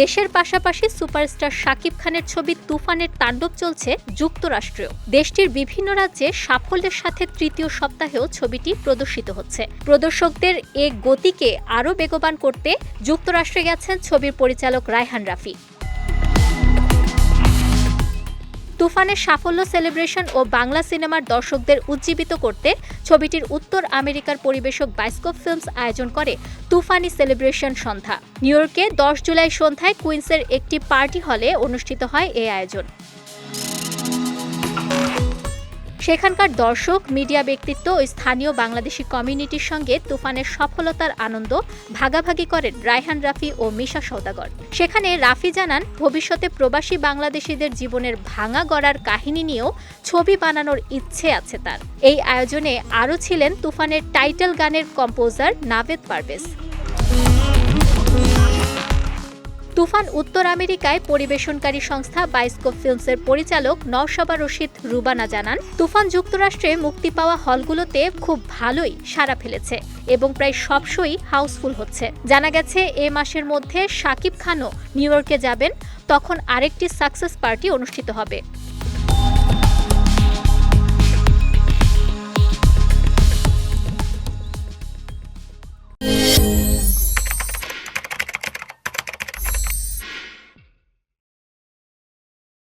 দেশের পাশাপাশি সুপারস্টার শাকিব খানের ছবি তুফানের তাণ্ডব চলছে যুক্তরাষ্ট্রেও। দেশটির বিভিন্ন রাজ্যে সাফল্যের সাথে তৃতীয় সপ্তাহেও ছবিটি প্রদর্শিত হচ্ছে। প্রদর্শকদের এ গতিকে আরও বেগবান করতে যুক্তরাষ্ট্রে গেছেন ছবির পরিচালক রায়হান রাফি। তুফানের সাফল্য সেলিব্রেশন ও বাংলা সিনেমার দর্শকদের উজ্জীবিত করতে ছবিটির উত্তর আমেরিকার পরিবেশক বাইস্কোপ ফিল্মস আয়োজন করে তুফানি সেলিব্রেশন সন্ধ্যা। নিউ ইয়র্কে দশ জুলাই সন্ধ্যায় কুইন্সের একটি পার্টি হলে অনুষ্ঠিত হয় এই আয়োজন। সেখানকার দর্শক, মিডিয়া ব্যক্তিত্ব ও স্থানীয় বাংলাদেশি কমিউনিটির সঙ্গে তুফানের সফলতার আনন্দ ভাগাভাগি করেন রায়হান রাফি ও মিশা সৌদাগর সেখানে রাফি জানান, ভবিষ্যতে প্রবাসী বাংলাদেশিদের জীবনের ভাঙা গড়ার কাহিনী নিয়েও ছবি বানানোর ইচ্ছে আছে তার। এই আয়োজনে আরও ছিলেন তুফানের টাইটেল গানের কম্পোজার নাভেদ পারভেজ। তুফান উত্তর আমেরিকায় পরিবেশনকারী সংস্থা বাইস্কোপ ফিল্মসের পরিচালক নওশাবা রশিদ রুবানা জানান, তুফান যুক্তরাষ্ট্রে মুক্তি পাওয়া হলগুলোতে খুব ভালোই সাড়া ফেলেছে এবং প্রায় সবসই হাউসফুল হচ্ছে। জানা গেছে, এ মাসের মধ্যে শাকিব খানও নিউ ইয়র্কে যাবেন, তখন আরেকটি সাকসেস পার্টি অনুষ্ঠিত হবে।